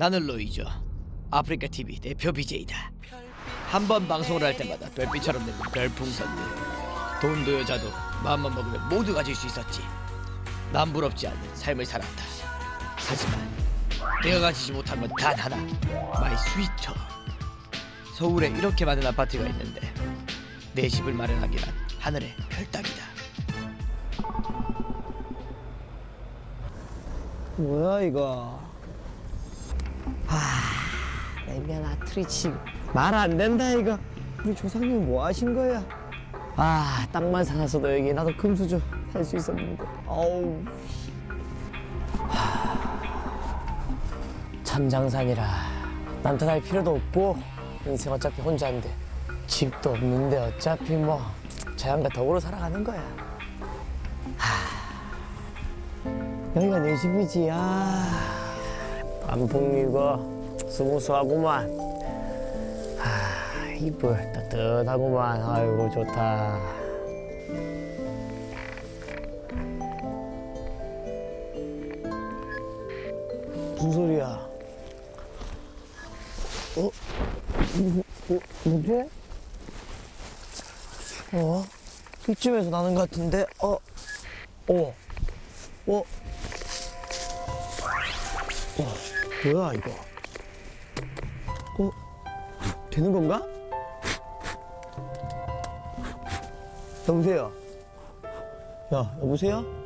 나는 로이죠. 아프리카 TV 대표 BJ다. 한 번 방송을 할 때마다 별빛처럼 내는 별풍선들. 돈도 여자도 마음만 먹으면 모두 가질 수 있었지. 남 부럽지 않는 삶을 살았다. 하지만 내가 가지지 못한 건 단 하나. 마이 스위터. 서울에 이렇게 많은 아파트가 있는데 내 집을 마련하기란 하늘의 별 따기다. 뭐야 이거? 아, 레미안 아트리치 말 안 된다 이거. 우리 조상님 뭐 하신 거야? 아, 땅만 사놨어도 여기 나도 금수저 살 수 있었는데. 어우. 참장산이라 남탓할 필요도 없고 인생 어차피 혼자인데 집도 없는데 어차피 뭐 자연과 더불어 살아가는 거야. 여기가 내 집이지. 아, 단풍이고 스무스하구만. 아, 이불 따뜻하구만. 아이고 좋다. 무슨 소리야? 어? 뭐, 뭐, 뭐지? 어? 이쯤에서 나는 것 같은데? 어? 어? 어? 와, 뭐야 이거? 어? 되는 건가? 여보세요? 야, 여보세요?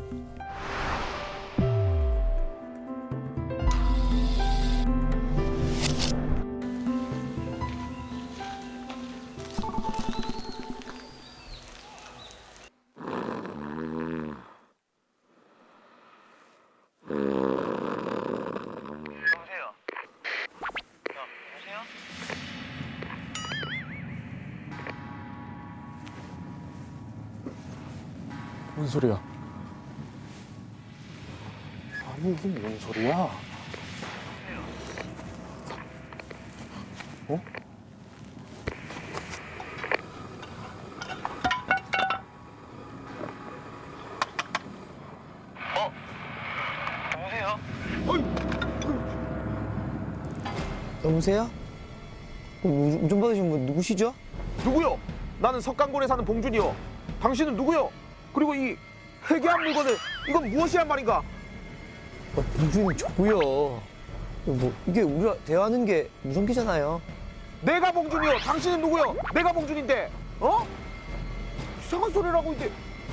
뭔 소리야? 아니 이게 뭔 소리야? 어? 여보세요? 어, 우- 운전 받으신 분 누구시죠? 누구요? 나는 석강군에 사는 봉준이요. 당신은 누구요? 그리고 이 회개한 물건을 이건 무엇이란 말인가? 어, 봉준님 저고요. 뭐 이게 우리가 대화하는 게 무성기잖아요. 내가 봉준이요. 당신은 누구요? 내가 봉준인데. 어? 이상한 소리라고 이게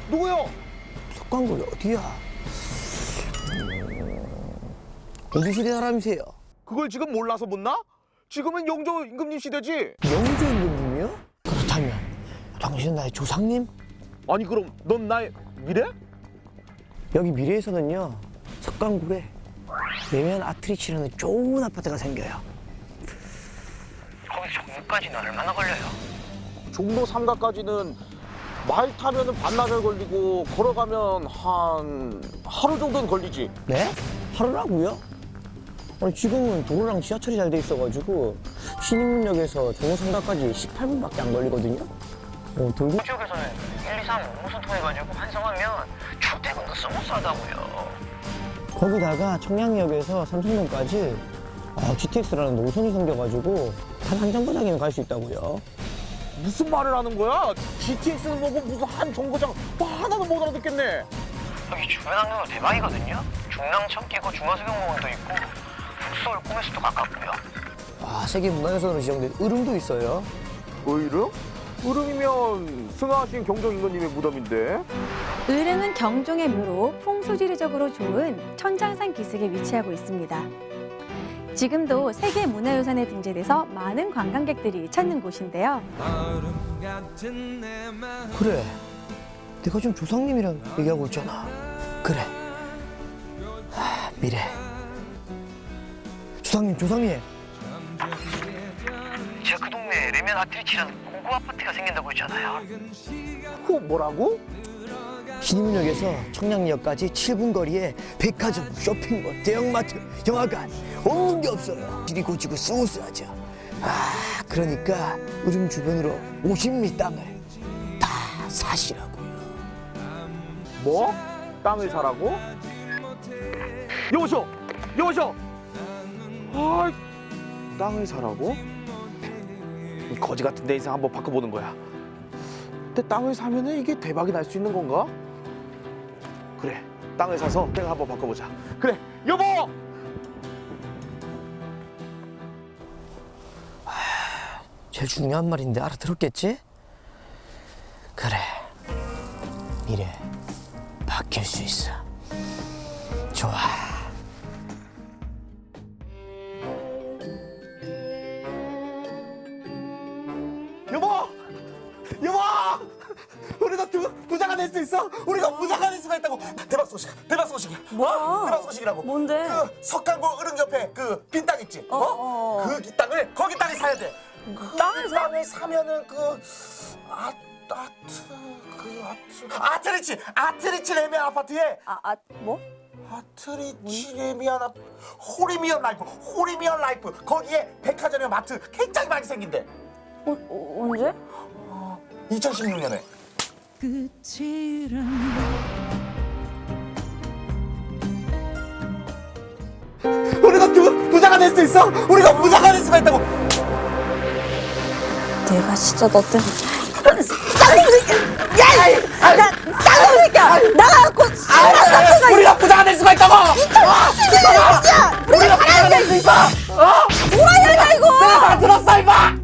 누구요? 석광굴이 어디야? 음, 어디 시대 사람이세요? 그걸 지금 몰라서 못 나? 지금은 영조 임금님 시대지. 영조 임금님이요? 그렇다면 당신은 나의 조상님? 아니 그럼 넌 나의 미래? 여기 미래에서는요 석강굴에 레미안 아트리치라는 좋은 아파트가 생겨요. 거기 정문까지는 얼마나 걸려요? 종로 삼가까지는 말 타면은 반나절 걸리고 걸어가면 한 하루 정도는 걸리지. 네? 하루라고요? 아니 지금은 도로랑 지하철이 잘 돼 있어가지고 신입문역에서 종로상가까지 18분밖에 안 걸리거든요. 어, 돌고 지역에서는 1, 2, 3, 5호선 통해가지고 환승하면 출퇴근도 스무스하다고요. 거기다가 청량역에서 삼성동까지 아, GTX라는 노선이 생겨가지고 단 한 정거장이면 갈 수 있다고요. 무슨 말을 하는 거야? GTX는 뭐고 무슨 한 정거장 뭐 하나도 못 알아듣겠네. 여기 주변 환경도 대박이거든요. 중랑천 끼고 중화수경공원도 있고 북서울 꿈에서도 가깝고요. 아, 세계 문화유산으로 지정된 으름도 있어요. 의름? 의름이면 승하하신 경정 임금님의 무덤인데. 의릉은 경종의 묘로 풍수지리적으로 좋은 천장산 기슭에 위치하고 있습니다. 지금도 세계 문화유산에 등재돼서 많은 관광객들이 찾는 곳인데요. 그래. 내가 지금 조상님이랑 얘기하고 있잖아. 그래. 하, 미래. 조상님, 조상님. 제가 그 동네에 레면 아트리치라는 고급 아파트가 생긴다고 했잖아요. 후 뭐라고? 신림역에서 청량리역까지 7분 거리에 백화점, 쇼핑몰, 대형마트, 영화관 없는 게 없어요. 길이 고치고 스무스하죠. 아, 그러니까 우름 주변으로 50미 땅을 다 사시라고요. 뭐? 땅을 사라고? 여보쇼! 여보쇼! 아, 땅을 사라고? 이 거지 같은 내 인생 한번 바꿔보는 거야. 근데 땅을 사면은 이게 대박이 날 수 있는 건가? 그래, 땅을 사서 내가 한번 바꿔보자. 그래, 여보! 제일 중요한 말인데 알아들었겠지? 그래 미래 바뀔 수 있어 좋아 수가 있다고! 대박 소식! 대박 소식이야! 뭐? 대박 소식이라고! 뭔데? 그 석강고 어른 옆에 그 빈 땅 있지? 어? 어. 그 땅을 거기 땅을 사야 돼! 땅을 사? 땅을 사면은 그 아, 아트 그 아트 아트리치! 아트리치 레미안 아파트에 아, 아, 뭐? 아트리치 레미안 아 호리미언 라이프 호리미언 라이프 거기에 백화점이나 마트 굉장히 많이 생긴대 어, 어, 언제? 2016년에 우리가 두, 부자가 될 수 있어? 우리가 부자가 될 수가 있다고 내가 진짜 너 때문에 쌍놈 새끼야! 야! 나 쌍놈 새끼야! 나가갖고 쌍놈 우리가 부자가 될 수가 있다고 새끼야! 우리가 살아야 돼! 있어 뭐하냐 이거! 다 들었어 임마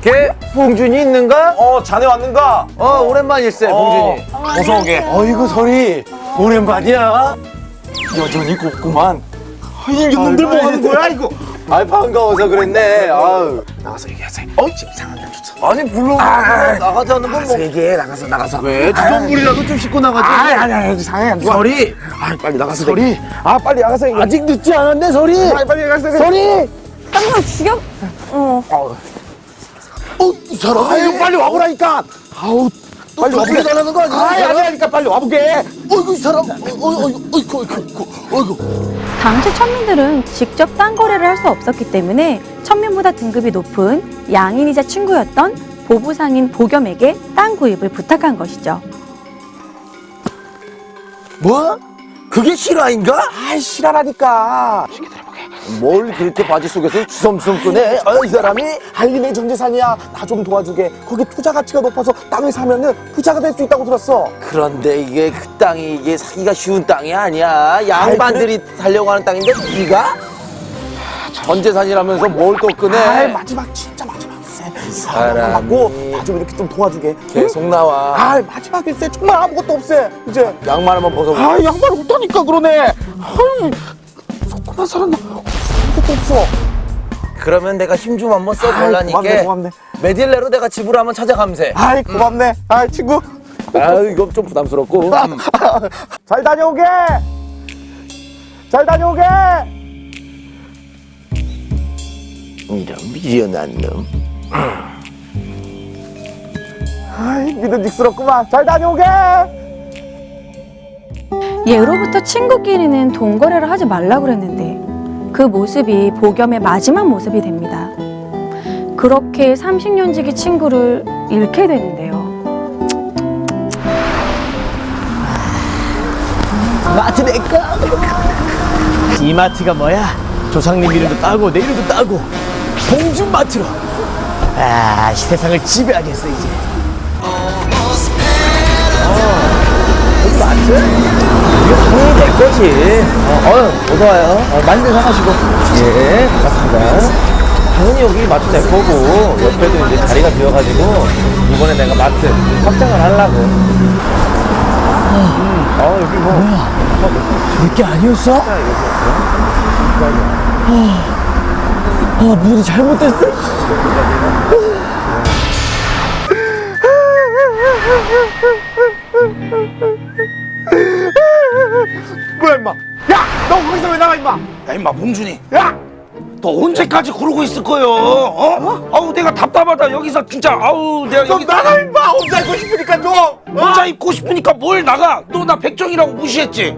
걔 봉준이 있는가? 어 자네 왔는가? 어 오랜만일세 봉준이 어서 오게 어이구 소리 오랜만이야 여전히 곱구만. 이놈들 뭐 하는 거야 이거? 아 반가워서 그랬네. 아유. 나가서 얘기하세요 어? 지금 상황이 안 좋다 아니 불러. 나가자는 건 뭐. 얘기해 나가서 나가서. 왜? 주전물이라도 좀 씻고 나가지 아니 아니 아니 상황이 안 좋아. 소리. 아 빨리 나가서 소리. 아 빨리 나가서 얘기해. 아직 늦지 않았네 소리. 빨리 빨리 나가서. 소리. 쌍놈 죽여? 어. 어 이 사람. 아유 빨리 와보라니까. 아우 빨리 와보게 달라는 거 아니야? 아니 아니 아니까 빨리 와보게 어이구 이 사람 어이구 어이구 어이구 어이구 어이구 당시 천민들은 직접 땅 거래를 할 수 없었기 때문에 천민보다 등급이 높은 양인이자 친구였던 보부상인 보겸에게 땅 구입을 부탁한 것이죠. 뭐? 그게 실화인가? 아이 실화라니까 뭘 그렇게 바지 속에서 주섬주섬 꺼내? 어, 이 사람이? 한림의 전재산이야 나 좀 도와주게 거기 투자 가치가 높아서 땅을 사면은 부자가 될 수 있다고 들었어 그런데 이게 그 땅이 이게 사기가 쉬운 땅이 아니야. 양반들이 살려고 하는 땅인데 네가 전 재산이라면서 뭘 또? 아이 마지막 진짜 마지막 일세 사람 받고 나 좀 이렇게 좀 도와주게 계속 나와. 아 마지막 일세 정말 아무것도 없애 이제 양말 한번 벗어보. 아 양말 없다니까 그러네 아이 속고만 살았나 없어 그러면 내가 힘 좀 한번 아이, 써볼라니까. 고맙네, 고맙네. 메딜레로 내가 집으로 한번 찾아감세. 아이 고맙네 아이 친구 아 이거 좀 부담스럽고. 음. 잘 다녀오게 잘 다녀오게 이런 미련한 놈. 아이 믿음직스럽구만 잘 다녀오게 예로부터 친구끼리는 돈 거래를 하지 말라고 그랬는데 그 모습이 보겸의 마지막 모습이 됩니다. 그렇게 30년 지기 친구를 잃게 되는데요. 마트 내꺼. 이 마트가 뭐야? 조상님 이름도 따고 내 이름도 따고 봉준 마트로. 아, 이 세상을 지배하겠어 이제. 여기 마트? 이거 당연히 내 거지. 어, 어, 어서 와요. 어, 많이 사가시고. 예, 고맙습니다. 당연히 여기 마트 내 거고 옆에도 이제 자리가 비어가지고 이번에 내가 마트 확장을 하려고. 음, 어 여기 뭐 뭐야? 저게 아니었어? 아, 아 문이 잘못됐어? 임마. 야너 거기서 왜 나가 임마? 야 임마 봉준이. 야! 너 언제까지 그러고 있을 거요? 어? 아우 내가 답답하다. 여기서 진짜 아우 내가 너 여기 나가 임마! 혼자 있고 싶으니까 좀 혼자 입고 싶으니까 뭘 나가? 너 나 백정이라고 무시했지?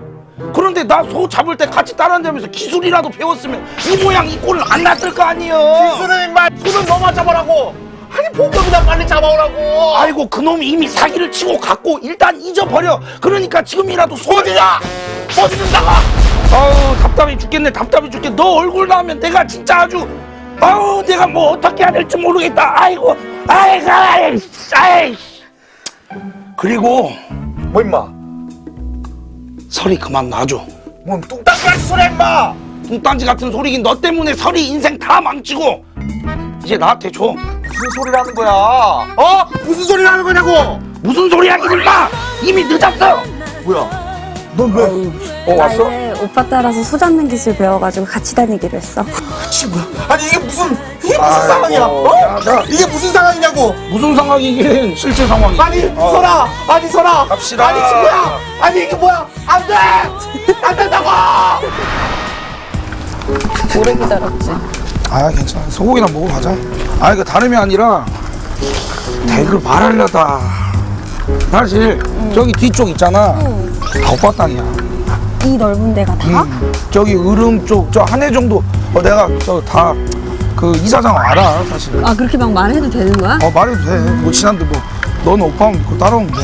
그런데 나 소 잡을 때 같이 따라다니면서 기술이라도 배웠으면 이 모양 이 꼴은 안 났을 거 아니에요? 기술은 임마 손은 너만 잡아라고! 아니 복병이나 빨리 잡아오라고! 아이고 그놈이 이미 사기를 치고 갔고 일단 잊어버려! 그러니까 지금이라도 소지냐 뻗는다고? 아우 답답해 죽겠네 답답해 죽겠네. 너 얼굴 나오면 내가 진짜 아주 아우 내가 뭐 어떻게 해야 될지 모르겠다. 아이고 아이고 아이씨 아이씨. 그리고 뭐 임마? 설이 그만 놔줘 뭔 뚱땅까지 소리 임마? 뚱딴지 같은 소리긴 너 때문에 설이 인생 다 망치고. 이제 나한테 줘. 무슨 소리를 하는 거야? 어? 무슨 소리를 하는 거냐고! 무슨 소리 하긴 임마 이미 늦었어! 뭐야 넌왜 어나 왔어? 이제 오빠 따라서 소 잡는 기술 배워가지고 같이 다니기로 했어. 친구야 아니 이게 무슨 이게 무슨 상황이야? 어? 야, 나 이게 무슨 상황이냐고? 무슨 상황이긴 실제 상황이 아니 설아 아니 설아. 갑시다. 아니 친구야. 아니 이게 뭐야? 안 돼! 안 된다고! 오래 기다렸지. 아 괜찮아. 소고기나 먹어가자. 아 이거 다름이 아니라 댁을 말하려다. 사실 저기 뒤쪽 있잖아 다 오빠 땅이야 이 넓은 데가 다? 음, 저기 으름 쪽 저 한해 정도 어, 내가 저 다 그 이사장 알아 사실 아 그렇게 막 말해도 되는 거야? 어 말해도 돼 뭐 친한데 뭐 너는 오빠만 믿고 따라오면 돼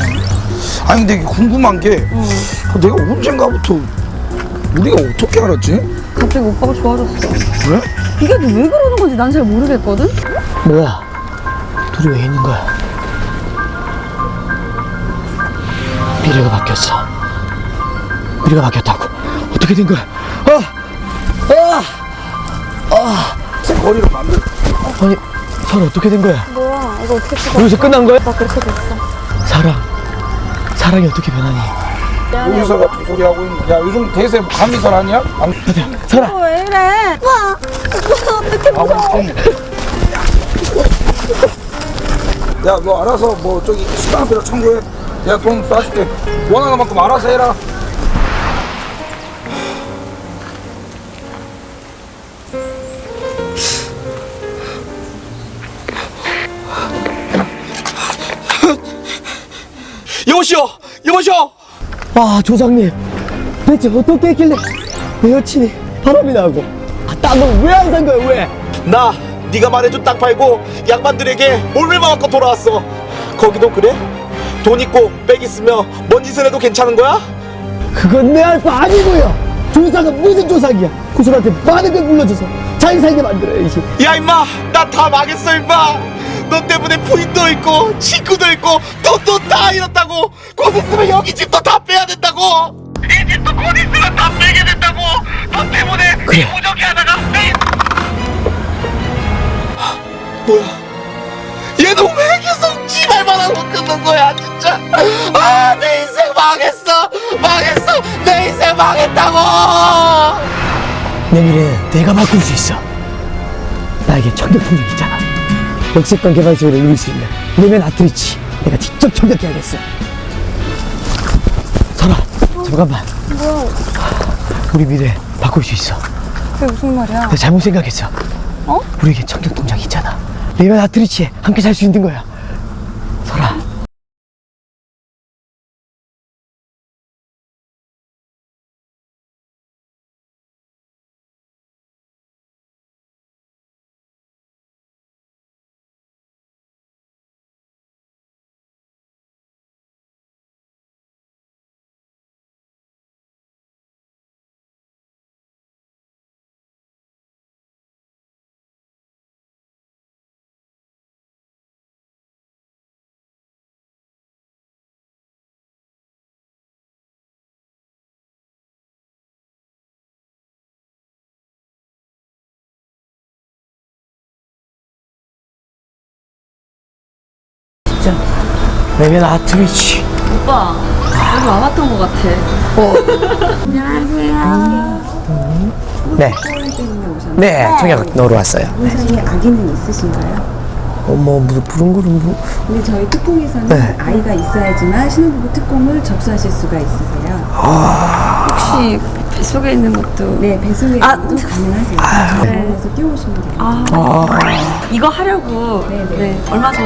아니 근데 이게 궁금한 게 어, 내가 언젠가부터 우리가 어떻게 알았지? 갑자기 오빠가 좋아졌어. 그래? 이게 왜 그러는 건지 난 잘 모르겠거든? 뭐야? 둘이 왜 있는 거야? 미래가 바뀌었어. 미래가 바뀌었다고. 어떻게 된 거야? 아! 거리를 만들 아니, 설 어떻게 된 거야? 뭐야 이거 어떻게 찍어? 여기서 끝난 거야? 나 그렇게 됐어. 사랑. 사랑이 어떻게 변하니? 여기서 같은 소리 하고 있는 야 요즘 대세 감기설 아니야? 안 설아, 왜 이래? 오빠 오빠 어떻게 아, 우리 좀. 야, 너 알아서 뭐 저기 수당비로 청구해. 내가 돈 쏴줄게. 원하는 만큼 알아서 해라. 아 조상님. 대체 어떻게 했길래 내 여친이 바람이 나고? 아, 땅은 왜안 산 거야 왜? 나 네가 말해준 땅 팔고 양반들에게 몰매만 갖고 돌아왔어. 거기도 그래? 돈 있고 백 있으며 뭔 짓을 해도 괜찮은 거야? 그건 내알바 아니고요. 조상은 무슨 조상이야? 구슬한테 많은 걸 물려줘서 잘 살게 만들어야지. 야 임마. 나 다 망했어 임마 너 때문에 부인도 있고 친구도 있고 돈도 다 잃었다고. 곧 있으면 여기 집도 다 빼야 된다고. 이 집도 곧 있으면 다 빼게 된다고. 너 때문에 이 무적이 하다가 빼 뭐야? 얘는 왜 계속 지발만 하고 끊는 거야 진짜? 아 내 인생 망했어. 망했어. 내 인생 망했다고. 내 미래는 내가 바꿀 수 있어. 나에게 청력통력 있잖아 역세권 개발소를 누릴 수 있는 내면 아트리치 내가 직접 청력해야겠어. 설아 잠깐만. 우리 미래 바꿀 수 있어. 그게 무슨 말이야? 내가 잘못 생각했어. 어? 우리에게 청력통장 있잖아. 내면 아트리치에 함께 살 수 있는 거야 내면 아트리치 오빠 여기 와봤던 것 같아. 네. 네, 청약 넣으러 왔어요. 세상에 아기는 있으신가요? 어, 뭐, 뭐, 부른 거는 뭐. 근데 저희 특공에서는 네. 아이가 있어야지만 신혼부부 특공을 접수하실 수가 있으세요. 혹시 뱃속에 있는 것도 네, 배송에 아, 도 가능하세요. 병원에서 뛰어오시면 돼요. 이거 하려고 네, 네. 네, 얼마 전